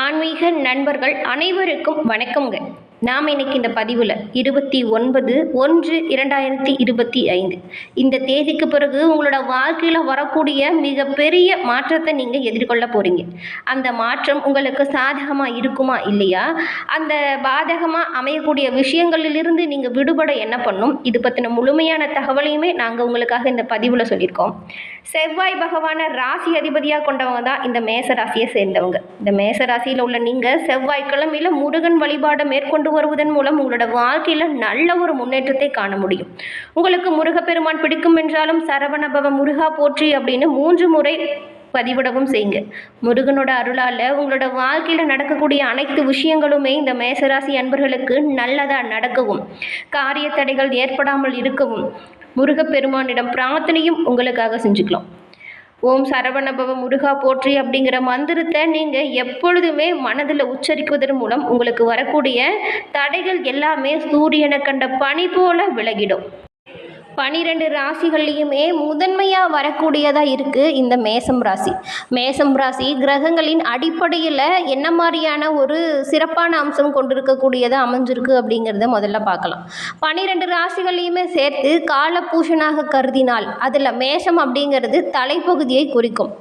ஆன்மீக நண்பர்கள் அனைவருக்கும் வணக்கங்க நாம் இன்னைக்கு இந்த பதிவில் இருபத்தி ஒன்பது ஒன்று இரண்டாயிரத்தி இருபத்தி ஐந்து. இந்த தேதிக்கு பிறகு உங்களோட வாழ்க்கையில் வரக்கூடிய மிகப்பெரிய மாற்றத்தை நீங்கள் எதிர்கொள்ள போகிறீங்க அந்த மாற்றம் உங்களுக்கு சாதகமாக இருக்குமா இல்லையா? அந்த பாதகமாக அமையக்கூடிய விஷயங்களிலிருந்து நீங்கள் விடுபட என்ன பண்ணும்? இது பற்றின முழுமையான தகவலையுமே நாங்கள் உங்களுக்காக இந்த பதிவில் சொல்லியிருக்கோம். செவ்வாய் பகவான ராசி அதிபதியாக கொண்டவங்க தான் இந்த மேச ராசியை சேர்ந்தவங்க. இந்த மேச ராசியில் உள்ள நீங்கள் செவ்வாய்க்கிழமையில் முருகன் வழிபாடை மேற்கொண்டு வருவதன் மூலம் உங்களோட வாழ்க்கையில் நல்ல ஒரு முன்னேற்றத்தை காண முடியும். உங்களுக்கு முருகப்பெருமான் பிடிக்கும் என்றாலும் சரவணபவ முருகா போற்றி அப்படின்னு மூன்று முறை பதிவிடவும் செய்யுங்க. முருகனோட அருளால் உங்களோட வாழ்க்கையில் நடக்கக்கூடிய அனைத்து விஷயங்களுமே இந்த மேசராசி அன்பர்களுக்கு நல்லதாக நடக்கவும் காரிய தடைகள் ஏற்படாமல் இருக்கவும் முருகப்பெருமானிடம் பிரார்த்தனையும் உங்களுக்காக செஞ்சுக்கலாம். ஓம் சரவணபவ முருகா போற்றி அப்படிங்கிற மந்திரத்தை நீங்கள் எப்பொழுதுமே மனதில் உச்சரிக்குவதன் மூலம் உங்களுக்கு வரக்கூடிய தடைகள் எல்லாமே சூரியனை கண்ட பனி போல விலகிடும். பனிரெண்டு ராசிகள்லையுமே முதன்மையாக வரக்கூடியதாக இருக்குது இந்த மேசம் ராசி. மேசம் ராசி கிரகங்களின் அடிப்படையில் என்ன மாதிரியான ஒரு சிறப்பான அம்சம் கொண்டிருக்கக்கூடியதாக அமைஞ்சிருக்கு அப்படிங்கிறத முதல்ல பார்க்கலாம். பனிரெண்டு ராசிகள்லையுமே சேர்த்து காலபூஷனாக கருதினால் அதில் மேஷம் அப்படிங்கிறது தலைப்பகுதியை குறிக்கும்.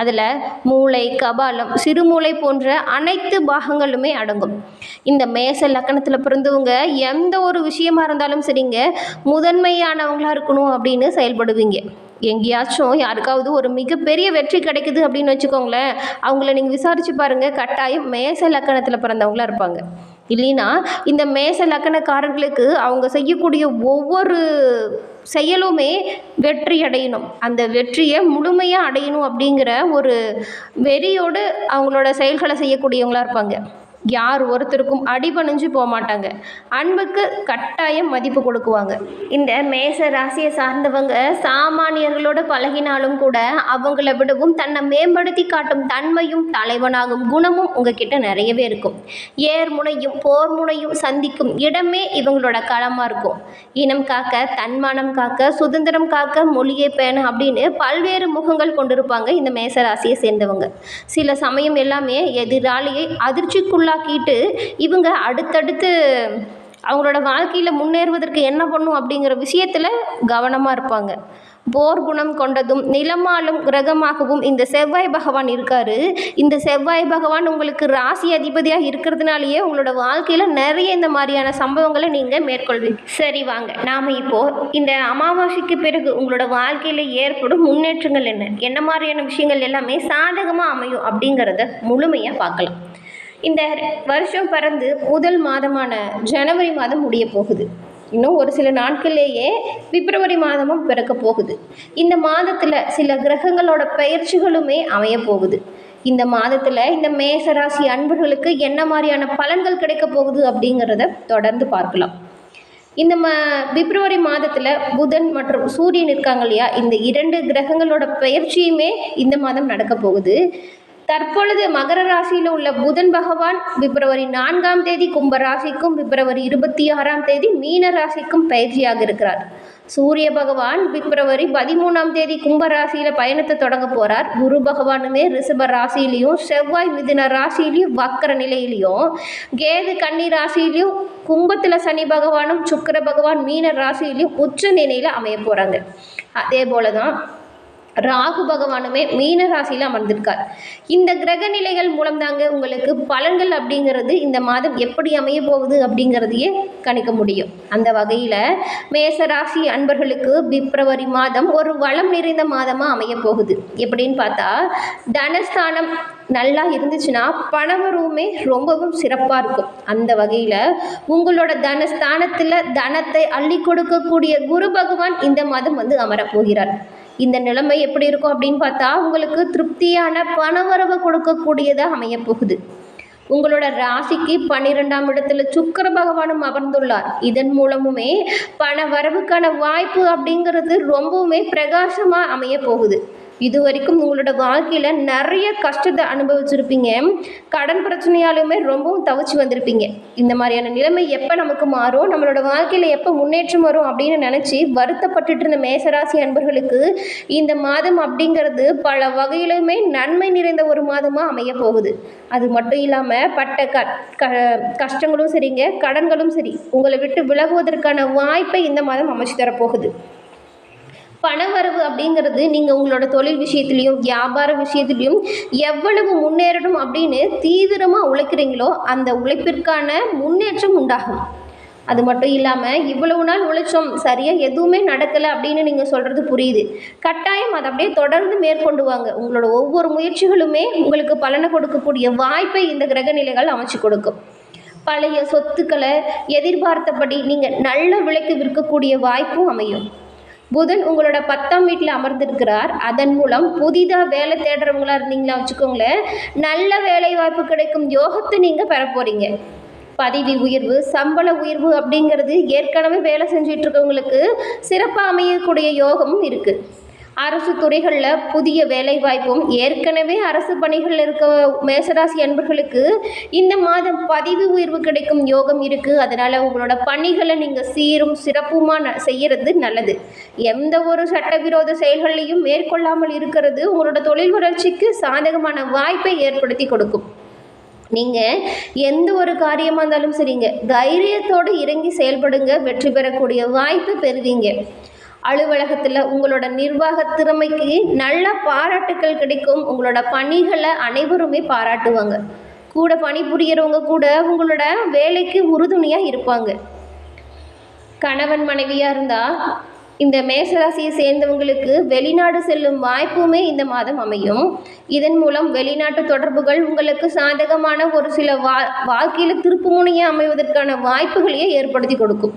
அதில் மூளை கபாலம் சிறுமூளை போன்ற அனைத்து பாகங்களுமே அடங்கும். இந்த மேச லக்கணத்தில் பிறந்தவங்க எந்த ஒரு விஷயமா இருந்தாலும் சரிங்க முதன்மையானவங்களாக இருக்கணும் அப்படின்னு செயல்படுவீங்க. எங்கேயாச்சும் யாருக்காவது ஒரு மிகப்பெரிய வெற்றி கிடைக்குது அப்படின்னு வச்சுக்கோங்களேன் அவங்கள நீங்கள் விசாரித்து பாருங்கள் கட்டாயம் மேச லக்கணத்தில் பிறந்தவங்களா இருப்பாங்க. இல்லைன்னா இந்த மேச லக்கணக்காரர்களுக்கு அவங்க செய்யக்கூடிய ஒவ்வொரு செயலுமே வெற்றி அடையணும். அந்த வெற்றியை முழுமையாக அடையணும் அப்படிங்கிற ஒரு வெறியோடு அவங்களோட செயல்களை செய்யக்கூடியவங்களா இருப்பாங்க. யார் ஒருத்தருக்கும் அடிபணிஞ்சு போக மாட்டாங்க அன்புக்கு கட்டாயம் மதிப்பு கொடுக்குவாங்க. இந்த மேச ராசியை சார்ந்தவங்க சாமானியர்களோட பழகினாலும் கூட அவங்கள விடவும் தன்னை மேம்படுத்தி காட்டும் தன்மையும் தலைவனாகும் குணமும் உங்ககிட்ட நிறையவே இருக்கும். ஏர் முனையும் போர் முனையும் சந்திக்கும் இடமே இவங்களோட களமாக இருக்கும். இனம் காக்க தன்மானம் காக்க சுதந்திரம் காக்க மொழியை பேண அப்படின்னு பல்வேறு முகங்கள் கொண்டிருப்பாங்க இந்த மேச ராசியை சேர்ந்தவங்க. சில சமயம் எல்லாமே எதிராளியை அதிர்ச்சிக்குள்ளாக்கிட்டு இவங்க அடுத்தடுத்து அவங்களோட வாழ்க்கையில் முன்னேறுவதற்கு என்ன பண்ணும் அப்படிங்கிற விஷயத்தில் கவனமாக இருப்பாங்க. போர் குணம் கொண்டதும் நிலமாலும் கிரகமாகவும் இந்த செவ்வாய் பகவான் இருக்காரு. இந்த செவ்வாய் பகவான் உங்களுக்கு ராசி அதிபதியாக இருக்கிறதுனாலேயே உங்களோட வாழ்க்கையில் நிறைய இந்த மாதிரியான சம்பவங்களை நீங்கள் மேற்கொள்வீங்க. சரி வாங்க நாம் இப்போது இந்த அமாவாசைக்கு பிறகு உங்களோட வாழ்க்கையில் ஏற்படும் முன்னேற்றங்கள் என்ன? என்ன மாதிரியான விஷயங்கள் எல்லாமே சாதகமாக அமையும் அப்படிங்கிறத முழுமையாக பார்க்கலாம். இந்த வருஷம் பிறந்து முதல் மாதமான ஜனவரி மாதம் முடிய போகுது. இன்னும் ஒரு சில நாட்கள்லேயே பிப்ரவரி மாதமும் பிறக்க போகுது. இந்த மாதத்தில் சில கிரகங்களோட பயிற்சிகளுமே அமைய போகுது. இந்த மாதத்தில் இந்த மேசராசி அன்பர்களுக்கு என்ன மாதிரியான பலன்கள் கிடைக்க போகுது அப்படிங்கிறத தொடர்ந்து பார்க்கலாம். இந்த ம பிப்ரவரி மாதத்தில் புதன் மற்றும் சூரியன் இருக்காங்க இல்லையா? இந்த இரண்டு கிரகங்களோட பயிற்சியுமே இந்த மாதம் நடக்க போகுது. தற்பொழுது மகர ராசியில் உள்ள புதன் பகவான் பிப்ரவரி நான்காம் தேதி கும்ப ராசிக்கும் பிப்ரவரி இருபத்தி ஆறாம் தேதி மீன ராசிக்கும் பயிற்சியாக இருக்கிறார். சூரிய பகவான் பிப்ரவரி பதிமூணாம் தேதி கும்ப ராசியில பயணத்தை தொடங்க போகிறார் குரு பகவானுமே ரிஷப ராசியிலையும் செவ்வாய் மிதுன ராசியிலையும் வக்கர நிலையிலையும் கேது கன்னி ராசியிலையும் கும்பத்தில் சனி பகவானும் சுக்கர பகவான் மீன ராசியிலையும் உச்ச நிலையில் அமைய போறாங்க. அதே போலதான் ராகு பகவானுமே மீன ராசியில் அமர்ந்திருக்கார். இந்த கிரக நிலைகள் மூலம் தாங்க உங்களுக்கு பலன்கள் அப்படிங்கிறது இந்த மாதம் எப்படி அமைய போகுது அப்படிங்கிறதையே கணிக்க முடியும். அந்த வகையில் மேச ராசி அன்பர்களுக்கு பிப்ரவரி மாதம் ஒரு வளம் நிறைந்த மாதமாக அமைய போகுது. எப்படின்னு பார்த்தா தனஸ்தானம் நல்லா இருந்துச்சுன்னா பணவரவுமே ரொம்பவும் சிறப்பாக இருக்கும். அந்த வகையில் உங்களோட தனஸ்தானத்தில் தனத்தை அள்ளி கொடுக்கக்கூடிய குரு பகவான் இந்த மாதம் வந்து அமரப்போகிறார் இந்த நிலைமை எப்படி இருக்கும் அப்படின்னு பார்த்தா உங்களுக்கு திருப்தியான பணவரவு கொடுக்கக்கூடியதாக அமையப்போகுது உங்களோட ராசிக்கு பன்னிரெண்டாம் இடத்துல சுக்கர பகவானும் அமர்ந்துள்ளார். இதன் மூலமுமே பண வரவுக்கான வாய்ப்பு அப்படிங்கிறது ரொம்பவுமே பிரகாசமாக அமைய போகுது. இது வரைக்கும் உங்களோட வாழ்க்கையில் நிறைய கஷ்டத்தை அனுபவிச்சிருப்பீங்க. கடன் பிரச்சனையாலுமே ரொம்பவும் தவிச்சு வந்திருப்பீங்க. இந்த மாதிரியான நிலைமை எப்போ நமக்கு மாறும்? நம்மளோட வாழ்க்கையில் எப்போ முன்னேற்றம் வரும் அப்படின்னு நினச்சி வருத்தப்பட்டுட்டு இருந்த மேசராசி அன்பர்களுக்கு இந்த மாதம் அப்படிங்கிறது பல வகையிலுமே நன்மை நிறைந்த ஒரு மாதமாக அமைய போகுது. அது மட்டும் இல்லாமல் பட்ட க க கஷ்டங்களும் சரிங்க. கடன்களும் சரி. உங்களை விட்டு விலகுவதற்கான வாய்ப்பை இந்த மாதம் அமைச்சு தரப்போகுது. பணவரவு அப்படிங்கிறது நீங்கள் உங்களோட தொழில் விஷயத்துலையும் வியாபார விஷயத்துலையும் எவ்வளவு முன்னேறணும் அப்படின்னு தீவிரமாக உழைக்கிறீங்களோ அந்த உழைப்பிற்கான முன்னேற்றம் உண்டாகும். அது மட்டும் இல்லாமல் இவ்வளவு நாள் உழைச்சோம் சரியாக எதுவுமே நடக்கலை அப்படின்னு நீங்கள் சொல்கிறது புரியுது. கட்டாயம் அதை அப்படியே தொடர்ந்து மேற்கொண்டு வாங்க. உங்களோட ஒவ்வொரு முயற்சிகளுமே உங்களுக்கு பலனை கொடுக்கக்கூடிய வாய்ப்பை இந்த கிரக நிலைகள் அமைச்சு கொடுக்கும். பழைய சொத்துக்களை எதிர்பார்த்தபடி நீங்கள் நல்ல விலைக்கு விற்கக்கூடிய வாய்ப்பும் அமையும். புதன் உங்களோட பத்தாம் வீட்டில் அமர்ந்திருக்கிறார். அதன் மூலம் புதிதாக வேலை தேடுறவங்களா இருந்தீங்களா வச்சுக்கோங்களேன். நல்ல வேலை வாய்ப்பு கிடைக்கும் யோகத்தை நீங்கள் பெற போகிறீங்க பதவி உயர்வு சம்பள உயர்வு அப்படிங்கிறது ஏற்கனவே வேலை செஞ்சுட்டு இருக்கவங்களுக்கு சிறப்பாக அமையக்கூடிய யோகமும் இருக்குது அரசு துறைகளில் புதிய வேலை வாய்ப்பும் ஏற்கனவே அரசு பணிகளில் இருக்க மேசராசி அன்பர்களுக்கு இந்த மாதம் பதிவு உயர்வு கிடைக்கும் யோகம் இருக்குது அதனால் உங்களோட பணிகளை நீங்கள் சீரும் சிறப்புமாக ந செய்கிறது நல்லது. எந்த ஒரு சட்டவிரோத செயல்களையும் மேற்கொள்ளாமல் இருக்கிறது உங்களோட தொழில் வளர்ச்சிக்கு சாதகமான வாய்ப்பை ஏற்படுத்தி கொடுக்கும். நீங்கள் எந்த ஒரு காரியமாக இருந்தாலும் சரிங்க. தைரியத்தோடு இறங்கி செயல்படுங்க. வெற்றி பெறக்கூடிய வாய்ப்பு பெறுவீங்க. அலுவலகத்தில் உங்களோட நிர்வாக திறமைக்கு நல்ல பாராட்டுக்கள் கிடைக்கும். உங்களோட பணிகளை அனைவருமே பாராட்டுவாங்க. கூட பணிபுரியறவங்க கூட உங்களோட வேலைக்கு உறுதுணையாக இருப்பாங்க. கணவன் மனைவியாக இருந்தால் இந்த மேசராசியை சேர்ந்தவங்களுக்கு வெளிநாடு செல்லும் வாய்ப்புமே இந்த மாதம் அமையும். இதன் மூலம் வெளிநாட்டு தொடர்புகள் உங்களுக்கு சாதகமான ஒரு சில வா வாழ்க்கையில் திருப்புமுனையாக அமைவதற்கான வாய்ப்புகளையே ஏற்படுத்தி கொடுக்கும்.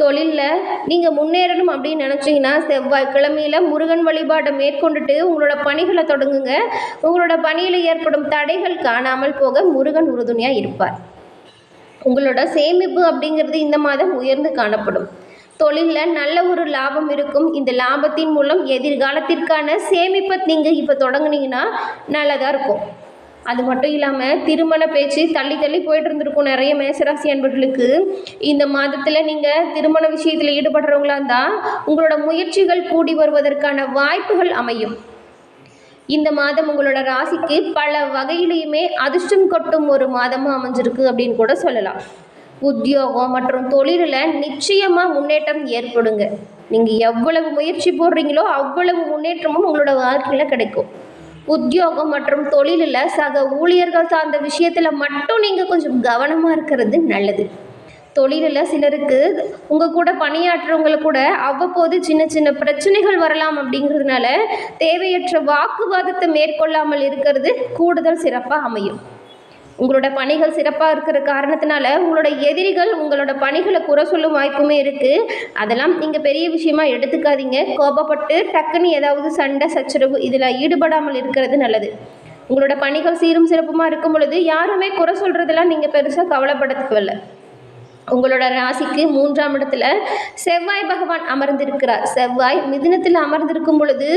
தொழிலில் நீங்கள் முன்னேறணும் அப்படின்னு நினச்சிங்கன்னா செவ்வாய்க்கிழமையில் முருகன் வழிபாட்டை மேற்கொண்டுட்டு உங்களோட பணிகளை தொடங்குங்க. உங்களோட பணியில் ஏற்படும் தடைகள் காணாமல் போக முருகன் உறுதுணையாக இருப்பார். உங்களோட சேமிப்பு அப்படிங்கிறது இந்த மாதம் உயர்ந்து காணப்படும். தொழிலில் நல்ல ஒரு லாபம் இருக்கும். இந்த லாபத்தின் மூலம் எதிர்காலத்திற்கான சேமிப்பை நீங்கள் இப்போ தொடங்குனீங்கன்னா நல்லதாக இருக்கும். அது மட்டும் இல்லாமல் திருமண பேச்சு தள்ளி தள்ளி போயிட்டு இருந்திருக்கும் நிறைய மேசராசி அன்பர்களுக்கு. இந்த மாதத்தில் நீங்கள் திருமண விஷயத்தில் ஈடுபடுறவங்களா இருந்தால் உங்களோட முயற்சிகள் கூடி வருவதற்கான வாய்ப்புகள் அமையும். இந்த மாதம் உங்களோட ராசிக்கு பல வகையிலையுமே அதிர்ஷ்டம் கொட்டும் ஒரு மாதமாக அமைஞ்சிருக்கு அப்படின்னு கூட சொல்லலாம். உத்தியோகம் மற்றும் தொழிலில் நிச்சயமாக முன்னேற்றம் ஏற்படுங்க. நீங்கள் எவ்வளவு முயற்சி போடுறீங்களோ அவ்வளவு முன்னேற்றமும் உங்களோட வாழ்க்கையில் கிடைக்கும். உத்தியோகம் மற்றும் தொழிலில் சக ஊழியர்கள் சார்ந்த விஷயத்தில் மட்டும் நீங்கள் கொஞ்சம் கவனமாக இருக்கிறது நல்லது. தொழிலில் சிலருக்கு உங்கள் கூட பணியாற்றுறவங்களை கூட அவ்வப்போது சின்ன சின்ன பிரச்சனைகள் வரலாம் அப்படிங்கிறதுனால தேவையற்ற வாக்குவாதத்தை மேற்கொள்ளாமல் இருக்கிறது கூடுதல் சிறப்பாக அமையும். உங்களோட பணிகள் சிறப்பாக இருக்கிற காரணத்தினால உங்களோட எதிரிகள் உங்களோட பணிகளை குறை சொல்லும் வாய்ப்புமே இருக்குது அதெல்லாம் நீங்கள் பெரிய விஷயமா எடுத்துக்காதீங்க. கோபப்பட்டு டக்குன்னு ஏதாவது சண்டை சச்சரவு இதில் ஈடுபடாமல் இருக்கிறது நல்லது. உங்களோட பணிகள் சீரும் சிறப்புமாக இருக்கும் பொழுது யாருமே குறை சொல்கிறதெல்லாம் நீங்கள் பெருசாக கவலைப்பட தேவையில்ல உங்களோட ராசிக்கு மூன்றாம் இடத்துல செவ்வாய் பகவான் அமர்ந்திருக்கிறார். செவ்வாய் மிதினத்தில் அமர்ந்திருக்கும் பொழுது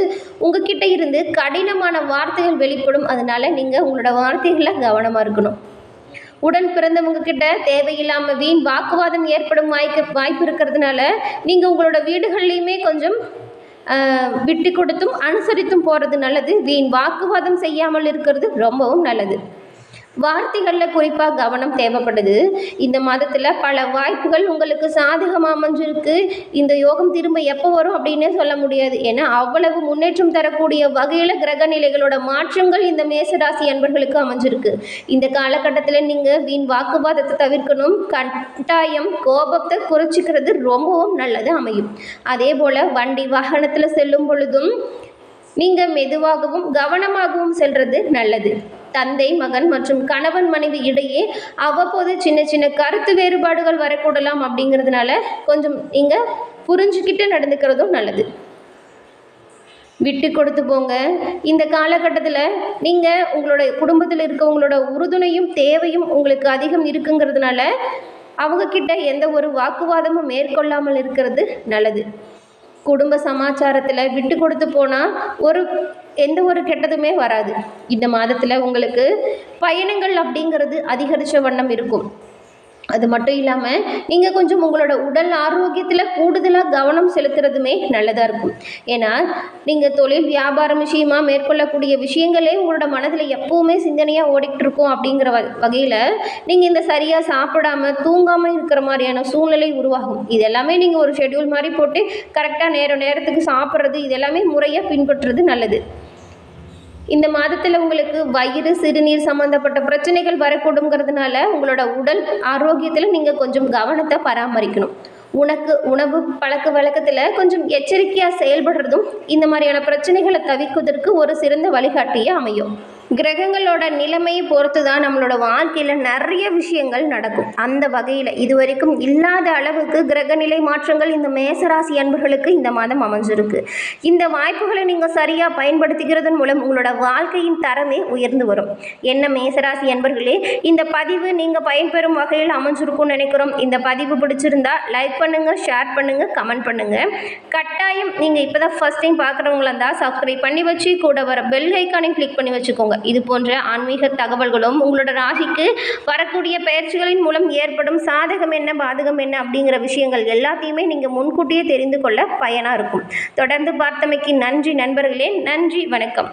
உங்ககிட்ட இருந்து கடினமான வார்த்தைகள் வெளிப்படும். அதனால நீங்கள் உங்களோட வார்த்தைகளில் கவனமாக இருக்கணும். உடன் பிறந்தவங்க கிட்ட தேவையில்லாமல் வீண் வாக்குவாதம் ஏற்படும் வாய்க்கு வாய்ப்பு இருக்கிறதுனால நீங்கள் உங்களோட வீடுகள்லையுமே கொஞ்சம் விட்டு கொடுத்தும் அனுசரித்தும் போகிறது நல்லது. வீண் வாக்குவாதம் செய்யாமல் இருக்கிறது ரொம்பவும் நல்லது. வார்த்தைகளில் குறிப்பாக கவனம் தேவைப்படுது. இந்த மாதத்தில் பல வாய்ப்புகள் உங்களுக்கு சாதகமாக அமைஞ்சிருக்கு. இந்த யோகம் திரும்ப எப்போ வரும் அப்படின்னே சொல்ல முடியாது. ஏன்னா அவ்வளவு முன்னேற்றம் தரக்கூடிய வகையில் கிரக நிலைகளோட மாற்றங்கள் இந்த மேசராசி அன்பர்களுக்கு அமைஞ்சிருக்கு. இந்த காலகட்டத்தில் நீங்கள் வீண் வாக்குவாதத்தை தவிர்க்கணும். கட்டாயம் கோபத்தை குறைச்சிக்கிறது ரொம்பவும் நல்லது அமையும். அதே போல் வண்டி வாகனத்தில் செல்லும் பொழுதும் நீங்கள் மெதுவாகவும் கவனமாகவும் செல்வது நல்லது. தந்தை மகன் மற்றும் கணவன் மனைவி இடையே அவ்வப்போது சின்ன சின்ன கருத்து வேறுபாடுகள் வரக்கூடலாம் அப்படிங்கிறதுனால கொஞ்சம் நீங்கள் புரிஞ்சுக்கிட்டு நடந்துக்கிறதும் நல்லது. விட்டு கொடுத்து போங்க. இந்த காலகட்டத்தில் நீங்கள் உங்களோட குடும்பத்தில் இருக்கவங்களோட உறுதுணையும் தேவையும் உங்களுக்கு அதிகம் இருக்குங்கிறதுனால அவங்க கிட்ட எந்த ஒரு வாக்குவாதமும் மேற்கொள்ளாமல் இருக்கிறது நல்லது. குடும்ப சமாச்சாரத்தில் விட்டு கொடுத்து போனால் ஒரு எந்த ஒரு கெட்டதுமே வராது. இந்த மாதத்தில் உங்களுக்கு பயணங்கள் அப்படிங்கிறது அதிகரித்த வண்ணம் இருக்கும். அது மட்டும் இல்லாமல் நீங்கள் கொஞ்சம் உங்களோட உடல் ஆரோக்கியத்தில் கூடுதலாக கவனம் செலுத்துறதுமே நல்லதாக இருக்கும். ஏன்னா நீங்கள் தொழில் வியாபாரம் விஷயமாக மேற்கொள்ளக்கூடிய விஷயங்களே உங்களோட மனதில் எப்போவுமே சிந்தனையாக ஓடிக்கிட்டு இருக்கும் அப்படிங்கிற வ வகையில் நீங்கள் இந்த சரியாக சாப்பிடாம தூங்காமல் இருக்கிற மாதிரியான சூழ்நிலை உருவாகும். இது எல்லாமே நீங்கள் ஒரு ஷெட்யூல் மாதிரி போட்டு கரெக்டாக நேரம் நேரத்துக்கு சாப்பிட்றது இது எல்லாமே முறையாக பின்பற்றுறது நல்லது. இந்த மாதத்தில் உங்களுக்கு வயிறு சிறுநீர் சம்மந்தப்பட்ட பிரச்சனைகள் வரக்கூடுங்கிறதுனால உங்களோட உடல் ஆரோக்கியத்தில் நீங்கள் கொஞ்சம் கவனத்தை பராமரிக்கணும். உனக்கு உணவு பழக்க வழக்கத்தில் கொஞ்சம் எச்சரிக்கையாக செயல்படுறதும் இந்த மாதிரியான பிரச்சனைகளை தவிர்ப்பதற்கு ஒரு சிறந்த வழிகாட்டியே அமையும். கிரகங்களோட நிலைமையை பொறுத்து தான் நம்மளோட வாழ்க்கையில் நிறைய விஷயங்கள் நடக்கும். அந்த வகையில் இதுவரைக்கும் இல்லாத அளவுக்கு கிரகநிலை மாற்றங்கள் இந்த மேசராசி அன்பர்களுக்கு இந்த மாதம் அமைஞ்சிருக்கு. இந்த வாய்ப்புகளை நீங்கள் சரியாக பயன்படுத்திக்கிறதன் மூலம் உங்களோட வாழ்க்கையின் தரமே உயர்ந்து வரும். என்ன மேசராசி அன்பர்களே இந்த பதிவு நீங்கள் பயன்பெறும் வகையில் அமைஞ்சிருக்கும்னு நினைக்கிறோம். இந்த பதிவு பிடிச்சிருந்தா லைக் பண்ணுங்கள் ஷேர் பண்ணுங்கள் கமெண்ட் பண்ணுங்கள் கட்டாயம் நீங்கள் இப்போ தான் ஃபஸ்ட் டைம் பார்க்குறவங்களா இருந்தால் சப்ஸ்கிரைப் பண்ணி வச்சு கூட வர பெல் ஐக்கானையும் கிளிக் பண்ணி வச்சுக்கோங்க. இது போன்ற ஆன்மீக தகவல்களும் உங்களோட ராசிக்கு வரக்கூடிய பயிற்சிகளின் மூலம் ஏற்படும். சாதகம் என்ன பாதகம் என்ன அப்படிங்கிற விஷயங்கள் எல்லாத்தையுமே நீங்கள் முன்கூட்டியே தெரிந்து கொள்ள பயனாக இருக்கும். தொடர்ந்து பார்த்தமைக்கு நன்றி நண்பர்களே நன்றி வணக்கம்.